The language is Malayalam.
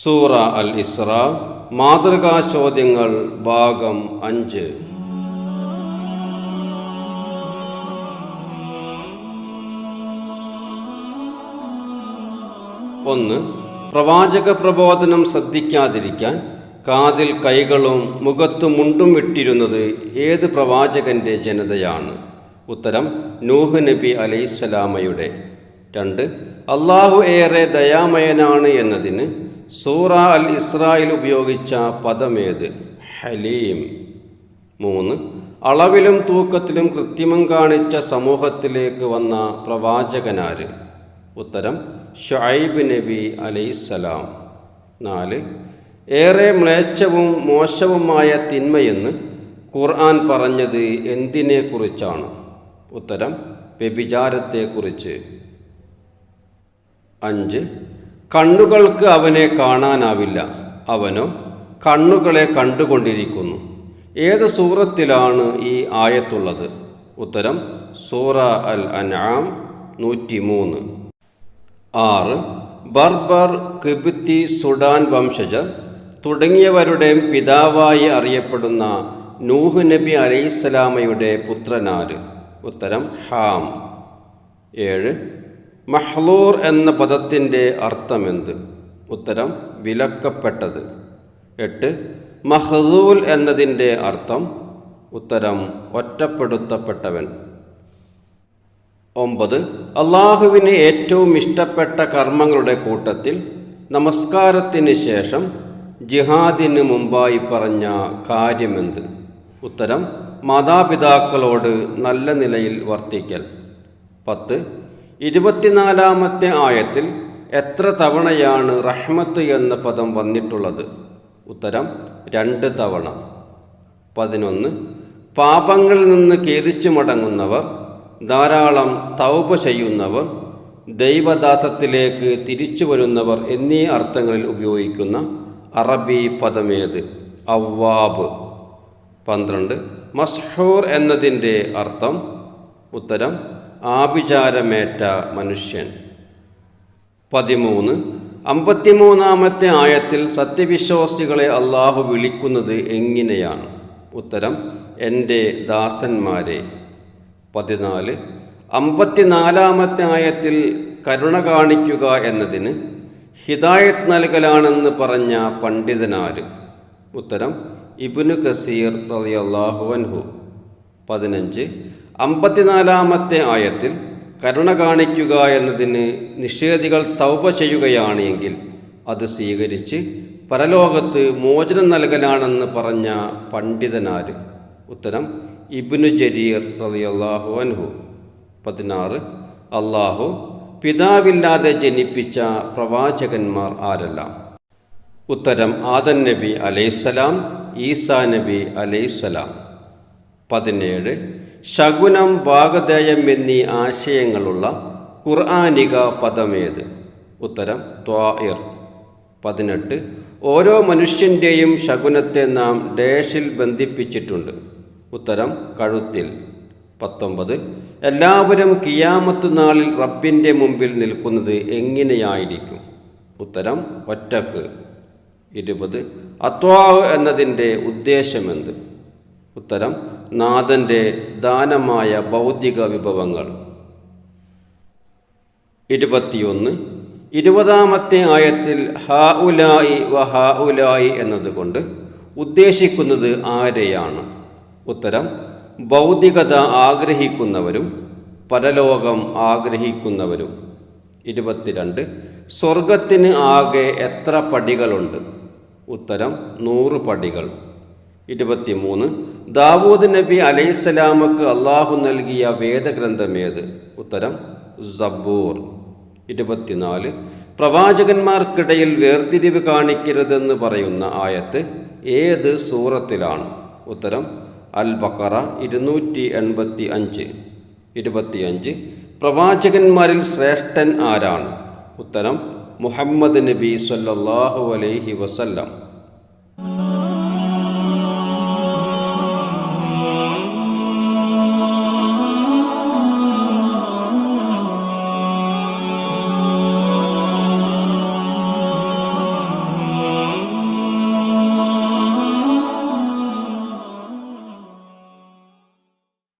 സൂറ അൽ ഇസ്ര മാതൃകാ ചോദ്യങ്ങൾ ഭാഗം അഞ്ച്. ഒന്ന് പ്രവാചക പ്രബോധനം ശ്രദ്ധിക്കാതിരിക്കാൻ കാതിൽ കൈകളും മുഖത്ത് മുണ്ടും ഇട്ടിരുന്നത് ഏത് പ്രവാചകന്റെ ജനതയാണ്? ഉത്തരം നൂഹ് നബി അലൈസലാമയുടെ രണ്ട് അള്ളാഹു ഏറെ ദയാമയനാണ് എന്നതിന് സൂറ അൽ ഇസ്രായിൽ ഉപയോഗിച്ച പദമേത്? ഹലീം. മൂന്ന്. അളവിലും തൂക്കത്തിലും കൃത്രിമം കാണിച്ച സമൂഹത്തിലേക്ക് വന്ന പ്രവാചകനാര്? ഉത്തരം ഷുഐബ് നബി അലൈസലാം നാല്. ഏറെ മ്ലേച്ഛവും മോശവുമായ തിന്മയെന്ന് ഖുർആൻ പറഞ്ഞത് എന്തിനെക്കുറിച്ചാണ്? ഉത്തരം വ്യഭിചാരത്തെക്കുറിച്ച്. അഞ്ച്. കണ്ണുകൾക്ക് അവനെ കാണാനാവില്ല. അവനോ കണ്ണുകളെ കണ്ടുകൊണ്ടിരിക്കുന്നു. ഏത് സൂറത്തിലാണ് ഈ ആയത്തുള്ളത്? ഉത്തരം സൂറ അൽ അനാം നൂറ്റി മൂന്ന് ആറ് ബർബർ കിബിത്തി സുഡാൻ വംശജർ തുടങ്ങിയവരുടെ പിതാവായി അറിയപ്പെടുന്ന നൂഹ് നബി അലൈഹിസ്സലാമയുടെ പുത്രനാര്? ഉത്തരം ഹാം. ഏഴ് മഹ്ലൂർ എന്ന പദത്തിന്റെ അർത്ഥമെന്ത്? ഉത്തരം വിലക്കപ്പെട്ടത്. എട്ട് മഹദൂൽ എന്നതിന്റെ അർത്ഥം ഉത്തരം ഒറ്റപ്പെടുത്തപ്പെട്ടവൻ. ഒമ്പത് അള്ളാഹുവിന് ഏറ്റവും ഇഷ്ടപ്പെട്ട കർമ്മങ്ങളുടെ കൂട്ടത്തിൽ നമസ്കാരത്തിന് ശേഷം ജിഹാദിന് മുമ്പായി പറഞ്ഞ കാര്യമെന്ത്? ഉത്തരം മാതാപിതാക്കളോട് നല്ല നിലയിൽ വർത്തിക്കൽ. പത്ത് ഇരുപത്തിനാലാമത്തെ ആയത്തിൽ എത്ര തവണയാണ് റഹ്മത്ത് എന്ന പദം വന്നിട്ടുള്ളത്? ഉത്തരം രണ്ട് തവണ. പതിനൊന്ന് പാപങ്ങളിൽ നിന്ന് ഖേദിച്ചു മടങ്ങുന്നവർ ധാരാളം തൗപ ചെയ്യുന്നവർ ദൈവദാസത്തിലേക്ക് തിരിച്ചു വരുന്നവർ എന്നീ അർത്ഥങ്ങളിൽ ഉപയോഗിക്കുന്ന അറബി പദമേത്? അവ്വാബ്. പന്ത്രണ്ട് മസ്ഹൂർ എന്നതിന്റെ അർത്ഥം ഉത്തരം ആഭിചാരമേറ്റ മനുഷ്യൻ. പതിമൂന്ന്. അമ്പത്തിമൂന്നാമത്തെ ആയത്തിൽ സത്യവിശ്വാസികളെ അള്ളാഹു വിളിക്കുന്നത് എങ്ങനെയാണ്? ഉത്തരം എന്റെ ദാസന്മാരെ. പതിനാല്. അമ്പത്തിനാലാമത്തെ ആയത്തിൽ കരുണ കാണിക്കുക എന്നതിന് ഹിദായത്ത് നൽകലാണെന്ന് പറഞ്ഞ പണ്ഡിതനാര്? ഉത്തരം ഇബിനു കസീർ റളിയല്ലാഹു അൻഹു. പതിനഞ്ച്. അമ്പത്തിനാലാമത്തെ ആയത്തിൽ കരുണ കാണിക്കുക എന്നതിന് നിഷേധികൾ തൗപ ചെയ്യുകയാണ് എങ്കിൽ അത് സ്വീകരിച്ച് പരലോകത്ത് മോചനം നൽകലാണെന്ന് പറഞ്ഞ പണ്ഡിതനാര്? ഉത്തരം ഇബ്നു ജരീർ റളിയല്ലാഹു അൻഹു. പതിനാറ് അള്ളാഹു പിതാവില്ലാതെ ജനിപ്പിച്ച പ്രവാചകന്മാർ ആരെല്ലാം? ഉത്തരം ആദൻ നബി അലൈസലാം ഈസാ നബി അലൈസലാം പതിനേഴ് ശകുനം ഭാഗധേയം എന്നീ ആശയങ്ങളുള്ള ഖുർആാനിക പദമേത്? ഉത്തരം ത്വാഇർ. പതിനെട്ട്. ഓരോ മനുഷ്യന്റെയും ശകുനത്തെ നാം ഡേഷിൽ ബന്ധിപ്പിച്ചിട്ടുണ്ട്. ഉത്തരം കഴുത്തിൽ. പത്തൊമ്പത്. എല്ലാവരും കിയാമത്ത് നാളിൽ റബ്ബിന്റെ മുമ്പിൽ നിൽക്കുന്നത് എങ്ങനെയായിരിക്കും? ഉത്തരം ഒറ്റയ്ക്ക്. ഇരുപത്. അത്വാവ് എന്നതിന്റെ ഉദ്ദേശമെന്ത്? ഉത്തരം നാഥന്റെ ദാനമായ ഭൗതിക വിഭവങ്ങൾ. ഇരുപത്തിയൊന്ന് ഇരുപതാമത്തെ ആയത്തിൽ ഹാ ഉലായി വ ഹാ ഉലായി എന്നതുകൊണ്ട് ഉദ്ദേശിക്കുന്നത് ആരെയാണ്? ഉത്തരം ഭൗതികത ആഗ്രഹിക്കുന്നവരും പരലോകം ആഗ്രഹിക്കുന്നവരും. ഇരുപത്തിരണ്ട് സ്വർഗത്തിന് ആകെ എത്ര പടികളുണ്ട്? ഉത്തരം നൂറ് പടികൾ. ഇരുപത്തിമൂന്ന്. ദാവൂദ് നബി അലൈസലാമക്ക് അള്ളാഹു നൽകിയ വേദഗ്രന്ഥമേത്? ഉത്തരം സബൂർ ഇരുപത്തിനാല്. പ്രവാചകന്മാർക്കിടയിൽ വേർതിരിവ് കാണിക്കരുതെന്ന് പറയുന്ന ആയത്ത് ഏത് സൂറത്തിലാണ്? ഉത്തരം അൽ ബക്കറ ഇരുന്നൂറ്റി എൺപത്തി അഞ്ച് ഇരുപത്തിയഞ്ച്. പ്രവാചകന്മാരിൽ ശ്രേഷ്ഠൻ ആരാണ്? ഉത്തരം മുഹമ്മദ് നബി സല്ലാഹു അലൈഹി വസല്ലം.